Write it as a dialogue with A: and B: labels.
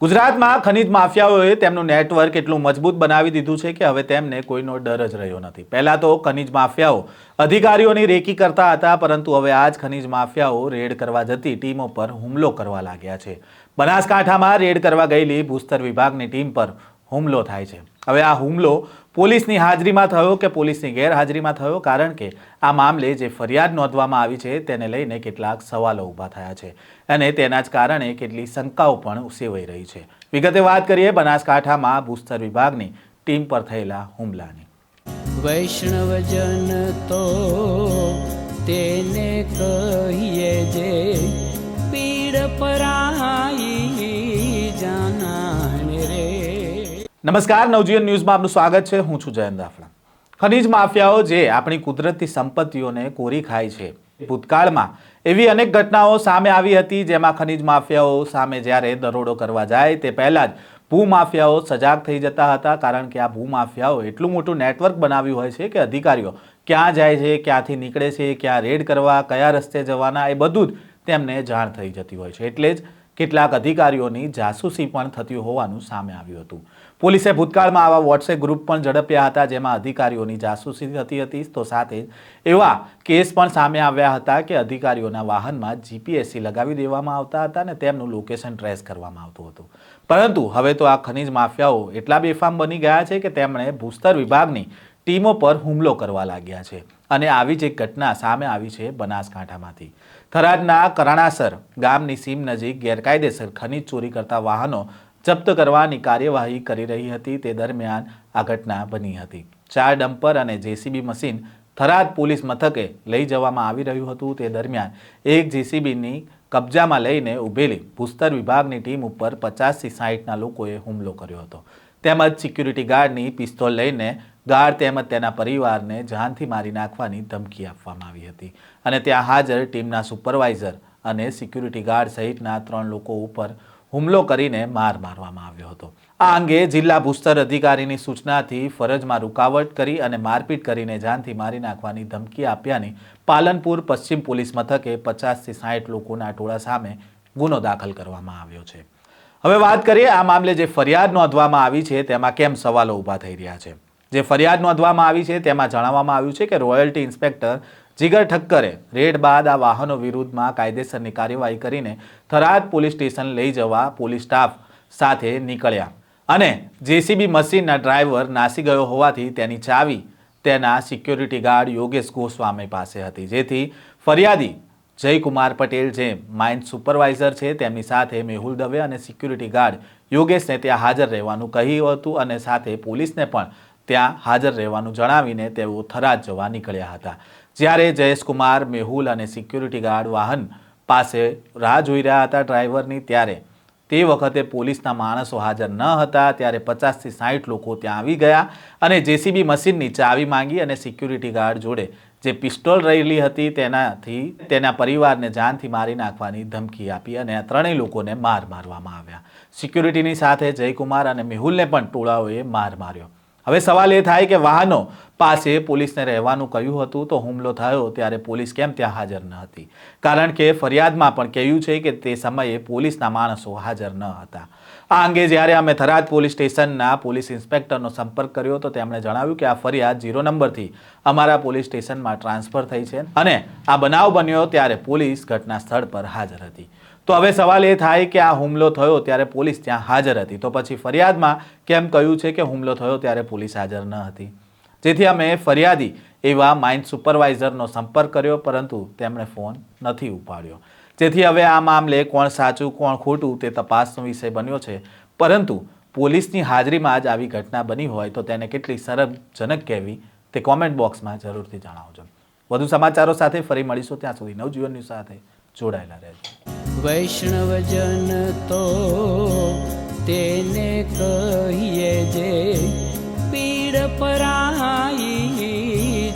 A: ગુજરાતમાં ખનીજ માફિયાઓએ તેમનું નેટવર્ક એટલું મજબૂત બનાવી દીધું છે કે હવે તેમને કોઈનો ડર જ રહ્યો નથી. પહેલાં તો ખનીજ માફિયાઓ અધિકારીઓની રેકી કરતા હતા, પરંતુ હવે આ જ ખનીજ માફિયાઓ રેડ કરવા જતી ટીમો પર હુમલો કરવા લાગ્યા છે. બનાસકાંઠામાં રેડ કરવા ગયેલી ભૂસ્તર વિભાગની ટીમ પર હુમલો થાય છે. હવે આ હુમલો પોલીસની હાજરીમાં થયો કે પોલીસની ગેરહાજરીમાં થયો? કારણ કે આ મામલે જે ફરિયાદ નોંધવામાં આવી છે તેને લઈને કેટલાક સવાલો ઊભા થયા છે અને તેના જ કારણે કેટલી શંકાઓ પણ સેવાઈ રહી છે. વિગતે વાત કરીએ બનાસકાંઠામાં ભૂસ્તર વિભાગની ટીમ પર થયેલા હુમલાની.
B: વૈષ્ણવજન તો તેને કહીએ જે પીડ પરાઈ
A: નમસ્કાર, નવજીવન ન્યૂઝમાં આપનું સ્વાગત છે. હું છું જયંત દાફડા ખનીજ માફિયાઓ જે આપણી કુદરતી સંપત્તિઓને કોરી ખાય છે ભૂતકાળમાં, એવી અનેક ઘટનાઓ સામે આવી હતી જેમાં ખનીજ માફિયાઓ સામે જ્યારે દરોડો કરવા જાય તે પહેલાં જ ભૂમાફિયાઓ સજાગ થઈ જતા હતા. કારણ કે આ ભૂમાફિયાઓ એટલું મોટું નેટવર્ક બનાવ્યું હોય છે કે અધિકારીઓ ક્યાં જાય છે, ક્યાંથી નીકળે છે, ક્યાં રેડ કરવા, કયા રસ્તે જવાના, એ બધું જ તેમને જાણ થઈ જતી હોય છે. એટલે જ કેટલાક અધિકારીઓની જાસૂસી પણ થતી હોવાનું સામે આવ્યું હતું. પોલીસે ભૂતકાળમાં આવા વોટ્સએપ ગ્રુપ પણ ઝડપ્યા હતા, જેમાં અધિકારીઓની જાસૂસી થતી હતી. તો સાથે જ એવા કેસ પણ સામે આવ્યા હતા કે અધિકારીઓના વાહનમાં જીપીએસસી લગાવી દેવામાં આવતા હતા અને તેમનું લોકેશન ટ્રેસ કરવામાં આવતું હતું. પરંતુ હવે તો આ ખનીજ માફિયાઓ એટલા બેફામ બની ગયા છે કે તેમણે ભૂસ્તર વિભાગની ટીમો પર હુમલો કરવા લાગ્યા છે અને આવી જ એક ઘટના સામે આવી છે બનાસકાંઠામાંથી. થરાદના કરાણાસર ગામની સીમ નજીક ગેરકાયદેસર ખનીજ ચોરી કરતા વાહનો જપ્ત કરવાની કાર્યવાહી કરી રહી હતી. તે દરમિયાન આ ઘટના બની હતી. ચાર ડમ્પર અને જેસીબી મશીન થરાદ પોલીસ મથકે લઈ જવામાં આવી રહ્યું હતું. તે દરમિયાન એક જેસીબીની કબજામાં લઈને ઊભેલી ભૂસ્તર વિભાગની ટીમ ઉપર પચાસથી સાહીઠના લોકોએ હુમલો કર્યો હતો. તેમજ સિક્યુરિટી ગાર્ડની પિસ્તોલ લઈને ગાર્ડ તેમજ તેના પરિવારને જાનથી મારી નાખવાની ધમકી આપવામાં આવી હતી. અને ત્યાં હાજર ટીમના સુપરવાઇઝર અને સિક્યુરિટી ગાર્ડ સહિતના ત્રણ લોકો ઉપર હુમલો કરીને માર મારવામાં આવ્યો હતો. આ અંગે જિલ્લા ભૂસ્તર અધિકારીની સૂચનાથી ફરજમાં રૂકાવટ કરી અને મારપીટ કરીને જાનથી મારી નાખવાની ધમકી આપ્યાની પાલનપુર પશ્ચિમ પોલીસ મથકે પચાસથી સાઠ લોકોના ટોળા સામે ગુનો દાખલ કરવામાં આવ્યો છે. હવે વાત કરીએ આ મામલે જે ફરિયાદ નોંધવામાં આવી છે તેમાં કેમ સવાલો ઊભા થઈ રહ્યા છે. જે ફરિયાદ નોંધવામાં આવી છે તેમાં જણાવવામાં આવ્યું છે કે રોયલ્ટી ઇન્સ્પેક્ટર જીગર ઠક્કરે રેડ બાદ આ વાહનો વિરુદ્ધમાં કાયદેસરની કાર્યવાહી કરીને થરાદ પોલીસ સ્ટેશન લઈ જવા પોલીસ સ્ટાફ સાથે નીકળ્યા. અને જેસીબી મશીનના ડ્રાઈવર નાસી ગયો હોવાથી તેની ચાવી તેના સિક્યોરિટી ગાર્ડ યોગેશ ગોસ્વામી પાસે હતી. જેથી ફરિયાદી જયકુમાર પટેલ, જે માઇન્ડ સુપરવાઇઝર છે, તેમની સાથે મેહુલ દવે અને સિક્યુરિટી ગાર્ડ યોગેશને ત્યાં હાજર રહેવાનું કહ્યું હતું અને સાથે પોલીસને પણ ત્યાં હાજર રહેવાનું જણાવીને તેઓ થરાદ જવા નીકળ્યા હતા. જ્યારે જયેશકુમાર, મેહુલ અને સિક્યુરિટી ગાર્ડ વાહન પાસે રાહ જોઈ રહ્યા હતા ડ્રાઈવરની, ત્યારે તે વખતે પોલીસના માણસો હાજર ન હતા, ત્યારે પચાસથી સાઠ લોકો ત્યાં આવી ગયા અને જેસીબી મશીનની ચાવી માંગી અને સિક્યુરિટી ગાર્ડ જોડે જે પિસ્તોલ રહેલી હતી તેનાથી, તેના પરિવારને જાનથી મારી નાખવાની ધમકી આપી અને આ ત્રણેય લોકોને માર મારવામાં આવ્યા. સિક્યુરિટીની સાથે જયકુમાર અને મેહુલને પણ ટોળાઓએ માર માર્યો. હવે સવાલ એ થાય કે વાહનો પાસે પોલીસને રહેવાનું કહ્યું હતું તો હુમલો થયો ત્યારે પોલીસ કેમ ત્યાં હાજર ન હતી? કારણ કે ફરિયાદમાં પણ કહ્યું છે કે તે સમયે પોલીસના માણસો હાજર ન હતા. આ અંગે જ્યારે અમે થરાદ પોલીસ સ્ટેશનના પોલીસ ઇન્સ્પેક્ટરનો સંપર્ક કર્યો તો તેમણે જણાવ્યું કે આ ફરિયાદ ઝીરો નંબરથી અમારા પોલીસ સ્ટેશનમાં ટ્રાન્સફર થઈ છે અને આ બનાવ બન્યો ત્યારે પોલીસ ઘટના સ્થળ પર હાજર હતી. તો હવે સવાલ એ થાય કે આ હુમલો થયો ત્યારે પોલીસ ત્યાં હાજર હતી. તો પછી ફરિયાદમાં કેમ કહ્યું છે કે હુમલો થયો ત્યારે પોલીસ હાજર ન હતી? જેથી અમે ફરિયાદી એવા માઇન્ડ સુપરવાઇઝરનો સંપર્ક કર્યો, પરંતુ તેમણે ફોન નથી ઉપાડ્યો. જેથી હવે આ મામલે કોણ સાચું, કોણ ખોટું તે તપાસનો વિષય બન્યો છે. પરંતુ પોલીસની હાજરીમાં જ આવી ઘટના બની હોય તો તેને કેટલી શરમજનક કહેવી તે કોમેન્ટ બોક્સમાં જરૂરથી જણાવજો. વધુ સમાચારો સાથે ફરી મળીશું. ત્યાં સુધી નવજીવન ન્યૂઝ સાથે જોડાયેલા રહેજો.
B: વૈષ્ણવજન તો તેને કહીએ જે પીડ પરાઈ